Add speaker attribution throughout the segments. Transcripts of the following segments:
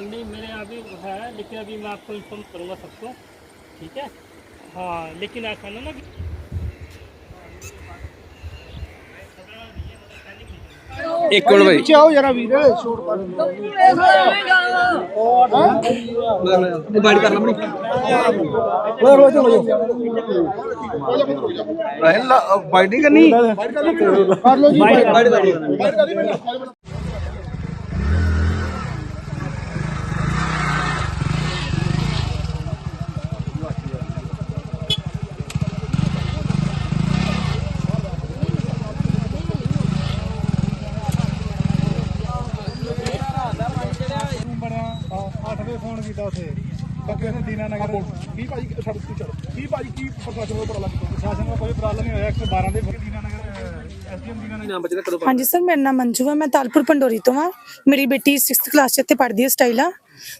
Speaker 1: नहीं मेरे यहाँ भी है लेकिन अभी मैं आपको इन्फॉर्म करूँगा सबको ठीक है? हाँ लेकिन ऐसा ना ना
Speaker 2: एक
Speaker 3: करोड़ भाई। आओ जरा
Speaker 2: वीर छोड़ पर
Speaker 3: मोबाइल कर लो ओए
Speaker 2: रोज रोज बाइटिंग करनी? कर लो जी बाइट कर ਫੋਨ ਕੀਤਾ ਉਥੇ। ਬਾਕੀ ਉਹਨੇ ਦੀਨਾ ਨਗਰ ਕੀ ਭਾਜੀ ਛੱਡ ਤੂੰ ਛੱਡ ਕੀ ਭਾਜੀ ਕੀ ਪ੍ਰਸ਼ਾਸਨ ਦਾ ਪ੍ਰੋਬਲਮ ਪ੍ਰਸ਼ਾਸਨ ਦਾ ਕੋਈ ਪ੍ਰੋਬਲਮ ਨਹੀਂ ਹੋਇਆ 112 ਦੇ ਦੀਨਾ ਨਗਰ ਐਸਡੀਐਮ
Speaker 3: ਨਾਮ ਕਦੋਂ
Speaker 4: ਹਾਂਜੀ ਸਰ ਮੇਰਾ ਨਾਮ ਮੰਜੂ ਹੈ ਮੈਂ ਤਾਲਪੁਰ ਪੰਡੋਰੀ ਤੋਂ ਹਾਂ। ਮੇਰੀ ਬੇਟੀ 6th ਕਲਾਸ ਚ ਇੱਥੇ ਪੜ੍ਹਦੀ ਹੈ ਸਟਾਈਲਾ।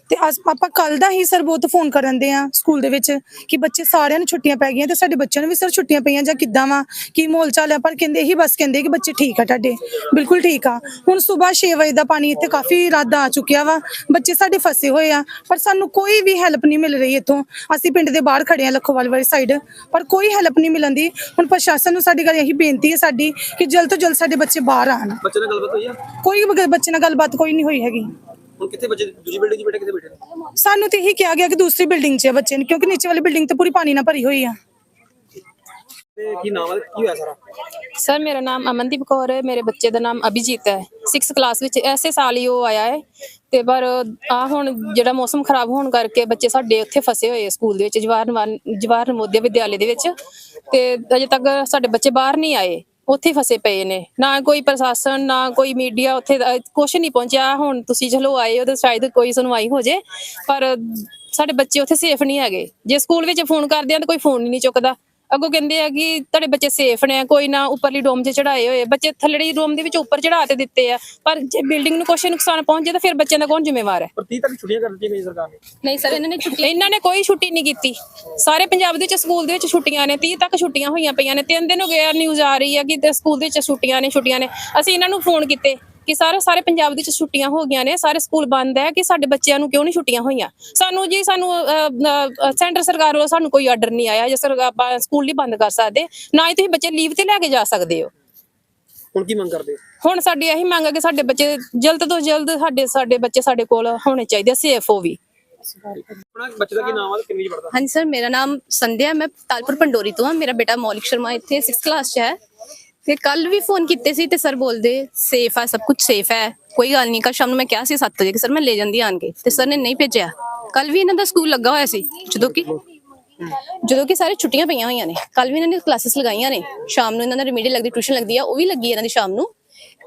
Speaker 4: ਤੇ ਅੱਜ ਆਪਾਂ ਕੱਲ ਦਾ ਹੀ ਸਰ ਬਹੁਤ ਫੋਨ ਕਰਨ ਦੇ ਆ ਸਕੂਲ ਦੇ ਵਿੱਚ ਕਿ ਬੱਚੇ ਸਾਰਿਆਂ ਨੂੰ ਛੁੱਟੀਆਂ ਪੈ ਗਈਆਂ ਤੇ ਸਾਡੇ ਬੱਚਿਆਂ ਨੂੰ ਵੀ ਸਰ ਛੁੱਟੀਆਂ ਪਈਆਂ ਜਾਂ ਕਿੱਦਾਂ ਵਾ ਕੀ ਮੋਲ ਚਾਲ ਹੈ ਪਰ ਕਹਿੰਦੇ ਇਹੀ ਬਸ ਕਹਿੰਦੇ ਕਿ ਬੱਚੇ ਠੀਕ ਆ ਤੁਹਾਡੇ ਬਿਲਕੁਲ ਠੀਕ ਆ। ਹੁਣ ਸਵੇਰ 6 ਵਜੇ ਦਾ ਪਾਣੀ ਇੱਥੇ ਕਾਫੀ ਰਾਦਾ ਆ ਚੁੱਕਿਆ ਵਾ ਬੱਚੇ ਸਾਡੇ ਫਸੇ ਹੋਏ ਆ ਪਰ ਸਾਨੂੰ ਕੋਈ ਵੀ ਹੈਲਪ ਨਹੀਂ ਮਿਲ ਰਹੀ ਇੱਥੋਂ। ਅਸੀਂ ਪਿੰਡ ਦੇ ਬਾਹਰ ਖੜੇ ਆ ਲਖੋਵਾਲ ਵਾਲੀ ਸਾਈਡ ਪਰ ਕੋਈ ਹੈਲਪ ਨਹੀਂ ਮਿਲਣ ਦੀ। ਹੁਣ ਪ੍ਰਸ਼ਾਸਨ ਨੂੰ ਸਾਡੀ ਗੱਲ ਇਹੀ ਬੇਨਤੀ ਹੈ ਸਾਡੀ ਕਿ ਜਲਦ ਤੋਂ ਜਲਦ ਸਾਡੇ ਬੱਚੇ ਬਾਹਰ ਆਣ
Speaker 3: ਬੱਚੇ ਨਾਲ ਗੱਲਬਾਤ ਹੋਈ ਆ?
Speaker 4: ਕੋਈ ਬੱਚੇ ਨਾਲ ਗੱਲਬਾਤ ਕੋਈ ਨਹੀਂ ਹੋਈ ਹੈਗੀ।
Speaker 3: ਹੁਣ ਕਿੱਥੇ ਬੱਚੇ ਦੂਜੀ ਬਿਲਡਿੰਗ 'ਚ ਬੈਠੇ ਕਿੱਥੇ ਬੈਠੇ ਨੇ?
Speaker 4: ਸਾਨੂੰ ਤੇ ਇਹੀ ਕਿਹਾ ਗਿਆ ਕਿ ਦੂਸਰੀ ਬਿਲਡਿੰਗ 'ਚ ਹੈ ਬੱਚੇ ਨੇ ਕਿਉਂਕਿ ਨੀਚੇ ਵਾਲੀ ਬਿਲਡਿੰਗ ਤਾਂ ਪੂਰੀ ਪਾਣੀ ਨਾਲ ਭਰੀ ਹੋਈ ਆ।
Speaker 3: ਤੇ ਕੀ ਨਾਮ ਹੈ ਕੀ ਹੋਇਆ ਸਾਰਾ?
Speaker 5: ਸਰ ਮੇਰਾ ਨਾਮ ਅਮਨਦੀਪ ਕੌਰ ਹੈ। ਮੇਰੇ ਬੱਚੇ ਦਾ ਨਾਮ ਅਭਿਜੀਤ ਹੈ। 6th ਕਲਾਸ ਵਿੱਚ ਐਸੇ ਸਾਲ ਹੀ ਉਹ ਆਇਆ ਹੈ। ਤੇ ਪਰ ਆ ਹੁਣ ਜਿਹੜਾ ਮੌਸਮ ਖਰਾਬ ਹੋਣ ਕਰਕੇ ਬੱਚੇ ਸਾਡੇ ਉੱਥੇ ਫਸੇ ਹੋਏ ਆ ਸਕੂਲ ਦੇ ਵਿੱਚ ਜਵਾਹਰ ਨਵਾਨ- ਜਵਾਹਰ ਨਵੋਦਿਆ ਵਿਦਿਆਲੇ ਦੇ ਵਿੱਚ। ਤੇ ਅਜੇ ਤੱਕ ਸਾਡੇ ਬੱਚੇ ਬਾਹਰ ਨਹੀਂ ਆਏ। ਉੱਥੇ ਫਸੇ ਪਏ ਨੇ। ਨਾ ਕੋਈ ਪ੍ਰਸ਼ਾਸਨ, ਨਾ ਕੋਈ ਮੀਡੀਆ ਉੱਥੇ ਦਾ- ਕੁਛ ਨਹੀਂ ਪਹੁੰਚਿਆ। ਹੁਣ ਤੁਸੀਂ ਚਲੋ ਆਏ ਹੋ ਤਾਂ ਸ਼ਾਇਦ ਕੋਈ ਸੁਣਵਾਈ ਹੋ ਜੇ, ਪਰ ਸਾਡੇ ਬੱਚੇ ਉੱਥੇ ਸੇਫ ਨਹੀਂ ਹੈਗੇ। ਜੇ ਸਕੂਲ ਵਿੱਚ ਫੋਨ ਕਰਦੇ ਆ ਤਾਂ ਕੋਈ ਫੋਨ ਹੀ ਨਹੀਂ ਚੁੱਕਦਾ। ਅੱਗੋਂ ਕਹਿੰਦੇ ਆ ਕਿ ਤੁਹਾਡੇ ਬੱਚੇ ਸੇਫ ਨੇ ਕੋਈ ਨਾ ਉੱਪਰਲੀ ਡੋਮ 'ਚ ਚੜਾਏ ਹੋਏ ਬੱਚੇ ਥੱਲੜੀ ਡੋਮ ਦੇ ਵਿੱਚ ਉੱਪਰ ਚੜਾ ਤੇ ਦਿੱਤੇ ਆ। ਪਰ ਜੇ ਬਿਲਡਿੰਗ ਨੂੰ ਕੁਛ ਨੁਕਸਾਨ ਪਹੁੰਚੇ ਤਾਂ ਫਿਰ ਬੱਚਿਆਂ ਦਾ ਕੌਣ ਜ਼ਿੰਮੇਵਾਰ ਹੈ?
Speaker 3: ਪਰ 30 ਤੱਕ ਛੁੱਟੀਆਂ ਕਰ ਦਿੱਤੀਆਂ ਮੇਰੀ ਸਰਕਾਰ ਨੇ।
Speaker 5: ਨਹੀਂ ਸਰ ਇਹਨਾਂ ਨੇ ਛੁੱਟੀ ਇਹਨਾਂ ਨੇ ਕੋਈ ਛੁੱਟੀ ਨਹੀਂ ਕੀਤੀ। ਸਾਰੇ ਪੰਜਾਬ ਦੇ ਵਿੱਚ ਸਕੂਲ ਦੇ ਵਿੱਚ ਛੁੱਟੀਆਂ ਨੇ 30 ਤੱਕ ਛੁੱਟੀਆਂ ਹੋਈਆਂ ਪਈਆਂ ਨੇ। ਤਿੰਨ ਦਿਨ ਹੋ ਗਏ ਆ ਨਿਊਜ਼ ਆ ਰਹੀ ਆ ਕਿ ਤੇ ਸਕੂਲ ਦੇ ਵਿੱਚ ਛੁੱਟੀਆਂ ਨੇ ਛੁੱਟੀਆਂ ਨੇ। ਅਸੀਂ ਇਹਨਾਂ ਨੂੰ ਫੋਨ ਕੀਤੇ। ਕਿ ਸਾਰੇ ਸਾਰੇ ਪੰਜਾਬ ਦੇ ਵਿੱਚ ਛੁੱਟੀਆਂ ਹੋ ਗਈਆਂ ਨੇ ਸਾਰੇ ਸਕੂਲ ਬੰਦ ਹੈ ਕਿ ਸਾਡੇ ਬੱਚਿਆਂ ਨੂੰ ਕਿਉਂ ਨਹੀਂ ਛੁੱਟੀਆਂ ਹੋਈਆਂ? ਸਾਨੂੰ ਜੀ ਸਾਨੂੰ ਸੈਂਟਰ ਸਰਕਾਰ ਵੱਲੋਂ ਸਾਨੂੰ ਕੋਈ ਆਰਡਰ ਨਹੀਂ ਆਇਆ ਜੇ ਸਰਕਾਰ ਆਪਾਂ ਸਕੂਲ ਨਹੀਂ ਬੰਦ ਕਰ ਸਕਦੇ ਨਾ ਹੀ ਤੁਸੀਂ ਬੱਚੇ ਲੀਵ ਤੇ ਲੈ ਕੇ ਜਾ ਸਕਦੇ ਹੋ।
Speaker 3: ਹੁਣ ਕੀ ਮੰਗ ਕਰਦੇ ਹੋ?
Speaker 5: ਹੁਣ ਸਾਡੀ ਇਹੀ ਮੰਗ ਹੈ ਕਿ ਸਾਡੇ ਬੱਚੇ ਜਲਦ ਤੋਂ ਜਲਦ ਸਾਡੇ ਸਾਡੇ ਬੱਚੇ ਸਾਡੇ ਕੋਲ ਹੋਣੇ ਚਾਹੀਦੇ ਸੇਫ ਹੋ ਵੀ।
Speaker 3: ਆਪਣਾ ਬੱਚੇ ਦਾ ਕੀ ਨਾਮ ਹੈ ਤੇ ਕਿੰਨੀ ਚ ਪੜਦਾ
Speaker 6: ਹਾਂਜੀ ਸਰ ਮੇਰਾ ਨਾਮ ਸੰਧਿਆ ਮੈਂ ਤਾਲਪੁਰ ਪੰਡੋਰੀ ਤੋਂ ਹਾਂ ਮੇਰਾ ਬੇਟਾ ਮੌਲਿਕ ਸ਼ਰਮਾ ਇੱਥੇ 6th ਕਲਾਸ 'ਚ ਹੈ। ਤੇ ਕੱਲ ਵੀ ਫੋਨ ਕੀਤੇ ਸੀ ਤੇ ਸਰ ਬੋਲਦੇ ਸੇਫ ਆ ਸਭ ਕੁਝ ਸੇਫ ਹੈ ਕੋਈ ਗੱਲ ਨਹੀਂ ਕੱਲ ਸ਼ਾਮ ਨੂੰ ਮੈਂ ਕਿਹਾ ਸੀ 7 ਵਜੇ ਕਿ ਸਰ ਮੈਂ ਲੈ ਜਾਂਦੀ ਆਣ ਕੇ ਤੇ ਸਰ ਨੇ ਨਹੀਂ ਭੇਜਿਆ ਕੱਲ ਵੀ ਇਹਨਾਂ ਦਾ ਸਕੂਲ ਲੱਗਾ ਹੋਇਆ ਸੀ ਜਦੋਂ ਕਿ ਜਦੋਂ ਕਿ ਸਾਰੇ ਛੁੱਟੀਆਂ ਪਈਆਂ ਹੋਈਆਂ ਨੇ ਕੱਲ ਵੀ ਇਹਨਾਂ ਨੇ ਕਲਾਸਿਸ ਲਗਾਈਆਂ ਨੇ ਸ਼ਾਮ ਨੂੰ ਇਹਨਾਂ ਦਾ ਰਿਮੀਡੀਅਲ ਲੱਗਦੀ ਟਿਊਸ਼ਨ ਲੱਗਦੀ ਆ ਉਹ ਵੀ ਲੱਗੀ ਇਹਨਾਂ ਦੀ ਸ਼ਾਮ ਨੂੰ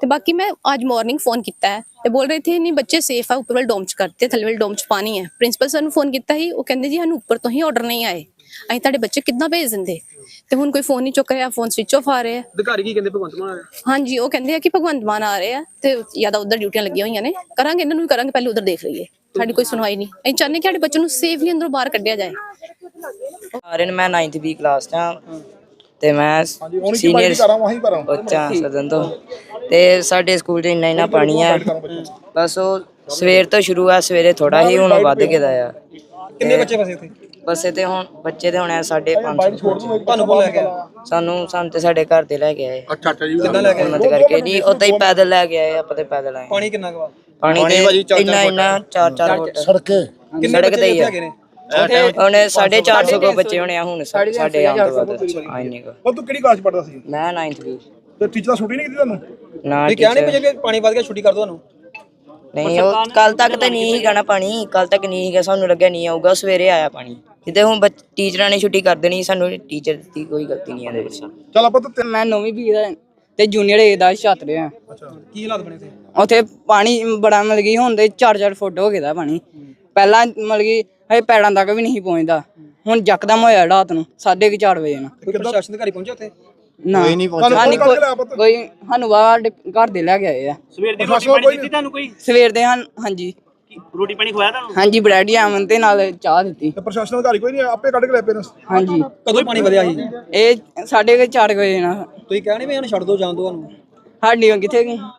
Speaker 6: ਤੇ ਬਾਕੀ ਮੈਂ ਅੱਜ ਮਾਰਨਿੰਗ ਫੋਨ ਕੀਤਾ ਹੈ ਤੇ ਬੋਲ ਰਹੇ ਥੇ ਨਹੀਂ ਬੱਚੇ ਸੇਫ ਆ ਉੱਪਰ ਵਾਲੇ ਡੋਮ ਚ ਕਰਤੇ ਥੱਲੇ ਵਾਲੇ ਡੋਮ ਚ ਪਾਣੀ ਹੈ ਪ੍ਰਿੰਸੀਪਲ ਸਰ ਨੂੰ ਫੋਨ ਕੀਤਾ ਸੀ ਉਹ ਕਹਿੰਦੇ ਜੀ ਸਾਨੂੰ ਉੱਪਰ ਤੋਂ ਹੀ ਆਰਡਰ ਨਹੀਂ ਆਏ ਅਸੀਂ ਤੁਹਾਡੇ ਬੱਚੇ ਕਿੱਦਾਂ ਭੇਜ ਦਿੰਦੇ? ਤੇ ਹੁਣ ਕੋਈ ਫੋਨ ਨਹੀਂ ਚੁੱਕ ਰਿਹਾ ਫੋਨ ਸਵਿਚ ਆਫ ਆ ਰਿਹਾ
Speaker 3: ਅਧਿਕਾਰੀ ਕੀ ਕਹਿੰਦੇ? ਭਗਵੰਤ ਮਾਨ ਆ ਰਿਹਾ?
Speaker 6: ਹਾਂਜੀ ਉਹ ਕਹਿੰਦੇ ਆ ਕਿ ਭਗਵੰਤ ਮਾਨ ਆ ਰਹੇ ਆ ਤੇ ਜ਼ਿਆਦਾ ਉਧਰ ਡਿਊਟੀਆਂ ਲੱਗੀਆਂ ਹੋਈਆਂ ਨੇ। ਕਰਾਂਗੇ ਇਹਨਾਂ ਨੂੰ ਵੀ ਕਰਾਂਗੇ ਪਹਿਲੇ ਉਧਰ ਦੇਖ ਲਈਏ। ਸਾਡੀ ਕੋਈ ਸੁਣਵਾਈ ਨਹੀਂ। ਅਸੀਂ ਚਾਹੁੰਦੇ ਕਿ ਸਾਡੇ ਬੱਚੇ ਨੂੰ ਸੇਫਲੀ ਅੰਦਰੋਂ ਬਾਹਰ ਕੱਢਿਆ ਜਾਏ।
Speaker 7: ਆਰਨ ਮੈਂ 9th ਬੀ ਕਲਾਸ ਚ ਹਾਂ। ਤੇ ਮੈਂ ਸੀਨੀਅਰ ਬੱਚਾ ਸਦਨ ਤੋਂ। ਤੇ ਸਾਡੇ ਸਕੂਲ 'ਚ ਇੰਨਾ ਇੰਨਾ ਪਾਣੀ ਹੈ ਬਸ ਉਹ ਸਵੇਰ ਤੋਂ ਸ਼ੁਰੂ ਆ ਸਵੇਰੇ ਥੋੜਾ ਹੀ ਹੁਣ ਵੱਧ ਗਿਆ ਆ।
Speaker 3: ਕਿੰਨੇ ਬੱਚੇ ਫਸੇ ਇੱਥੇ?
Speaker 7: ਬਸ ਤੇ ਹੁਣ ਬੱਚੇ ਤੇ ਹੁਣ ਆ ਸਾਡੇ 500
Speaker 3: ਤੁਹਾਨੂੰ ਕੋਲ ਲੈ ਆਇਆ?
Speaker 7: ਸਾਨੂੰ ਸਾਨੂੰ ਤੇ ਸਾਡੇ ਘਰ ਦੇ ਲੈ ਕੇ ਆਏ।
Speaker 2: ਅੱਛਾ ਅੱਛਾ ਜੀ।
Speaker 3: ਕਿੱਦਾਂ ਲੈ ਕੇ?
Speaker 7: ਹਿੰਮਤ ਕਰਕੇ ਜੀ ਉਦਾਂ ਹੀ ਪੈਦਲ ਲੈ ਕੇ ਆਏ ਆਪਾਂ ਤੇ ਪੈਦਲ ਆਏ।
Speaker 3: ਪਾਣੀ ਕਿੰਨਾ ਕੁ ਵਾ?
Speaker 7: ਪਾਣੀ ਤੇ ਇੰਨਾ ਇੰਨਾ 4-4 ਫੁੱਟ।
Speaker 2: ਸੜਕੇ।
Speaker 3: ਕਿੰਨੇ
Speaker 7: ਸੜਕ
Speaker 3: ਬੱਚੇ
Speaker 7: ਤੇ ਹੀ ਆ।
Speaker 3: ਹੈਗੇ ਨੇ?
Speaker 7: ਹੁਣ 450 ਕੋ ਬੱਚੇ ਹੋਣੇ ਆ ਹੁਣ ਸਾਡੇ ਆਉਣ ਤੋਂ ਬਾਅਦ। ਆ ਇੰਨੇ ਕੋ
Speaker 2: ਉਹ ਤੂੰ ਕਿਹੜੀ ਕਲਾਸ ਪੜਦਾ ਸੀ?
Speaker 7: ਮੈਂ 9th ਬੀ
Speaker 2: ਤੇ ਟੀਚਰ ਛੁੱਟੀ ਨਹੀਂ ਕੀਤੀ ਤੁਹਾਨੂੰ?
Speaker 7: ਨਾ
Speaker 3: ਇਹ ਕਿਹਾ ਨਹੀਂ ਕਿ ਪਾਣੀ ਵੱਧ ਗਿਆ ਛੁੱਟੀ ਕਰ ਦੋ ਤੁਹਾਨੂੰ।
Speaker 7: ਨਹੀਂ ਉਹ ਕੱਲ ਤੱਕ ਤਾਂ ਨਹੀਂ ਸੀਗਾ ਨਾ ਪਾਣੀ ਕੱਲ ਤੱਕ ਨਹੀਂ ਸੀਗਾ ਸਾਨੂੰ ਲੱਗਿਆ ਨਹੀਂ ਆਊਗਾ ਸਵੇਰੇ ਆਇਆ ਪਾਣੀ। ਜਿੱਦੇ ਹੁਣ ਬੱਚ- ਟੀਚਰਾਂ ਨੇ ਛੁੱਟੀ ਕਰ ਦੇਣੀ ਸਾਨੂੰ ਟੀਚਰ ਦੀ ਕੋਈ ਗਲਤੀ ਨਹੀਂ ਇਹਦੇ ਵਿੱਚ।
Speaker 2: ਚੱਲ ਆਪਾਂ ਤਾਂ
Speaker 8: ਮੈਂ ਨੌਵੀਂ ਪੀ ਦਾ ਤੇ ਜੂਨੀਅਰ ਏ ਦਾ ਛਾਤਰ ਆ
Speaker 3: ਕੀ ਹਾਲਾਤ ਬਣੇ ਸੀ?
Speaker 8: ਉੱਥੇ ਪਾਣੀ ਬੜਾ ਮਤਲਬ ਕਿ ਹੁਣ ਦੇ 4-4 ਫੁੱਟ ਹੋ ਗਿਆ ਦਾ ਪਾਣੀ। ਪਹਿਲਾਂ ਮਤਲਬ ਕਿ ਹਜੇ ਪੈੜਾਂ ਤੱਕ ਵੀ ਨਹੀਂ ਪਹੁੰਚਦਾ। ਹੁਣ ਯਕਦਮ ਹੋਇਆ ਰਾਤ ਨੂੰ 4:30 ਵਜੇ ਨਾਲ
Speaker 3: ਕੋਈ ਪ੍ਰਸ਼ਾਸਨ ਅਧਿਕਾਰੀ ਪਹੁੰਚੇ ਉੱਥੇ?
Speaker 8: ਨਾ। ਕੋਈ ਨਹੀਂ
Speaker 2: ਲਿਆ ਪੁੱਤ।
Speaker 8: ਕੋਈ ਸਾਨੂੰ ਬਾਹਰ ਦੇ ਘਰ ਦੇ ਲੈ ਕੇ ਆਏ ਆ।
Speaker 1: ਸਵੇਰ ਦੀ ਰੋਟੀ ਪਾਣੀ ਦਿੱਤੀ ਤੁਹਾਨੂੰ ਕੋਈ?
Speaker 8: ਸਵੇਰ ਦੇ ਹਨ ਹਾਂਜੀ।
Speaker 1: ਰੋਟੀ ਪਾਣੀ ਖਵਾਇਆ ਤੁਹਾਨੂੰ?
Speaker 8: ਹਾਂਜੀ ਬ੍ਰੈਡ ਜਾਮਨ ਤੇ ਨਾਲ ਚਾਹ ਦਿੱਤੀ।
Speaker 2: ਤੇ ਪ੍ਰਸ਼ਾਸਨ ਅਧਿਕਾਰੀ ਕੋਈ ਨਹੀਂ ਆਇਆ, ਆਪੇ ਕੱਢ ਕੇ ਲੈ ਪੇਰੈਂਟਸ
Speaker 8: ਹਾਂਜੀ।
Speaker 3: ਕਦੋਂ ਪਾਣੀ ਵਧਿਆ ਸੀ?
Speaker 8: ਇਹ 4:30 ਵਜੇ
Speaker 3: ਤੁਸੀਂ ਕਹਿ ਨਹੀਂ ਵੀ ਇਹਨੂੰ ਛੱਡ ਦੋ ਜਾਣ ਦੋ ਤੁਹਾਨੂੰ
Speaker 8: ਸਾਡੀ ਕਿੱਥੇ ਗਈ?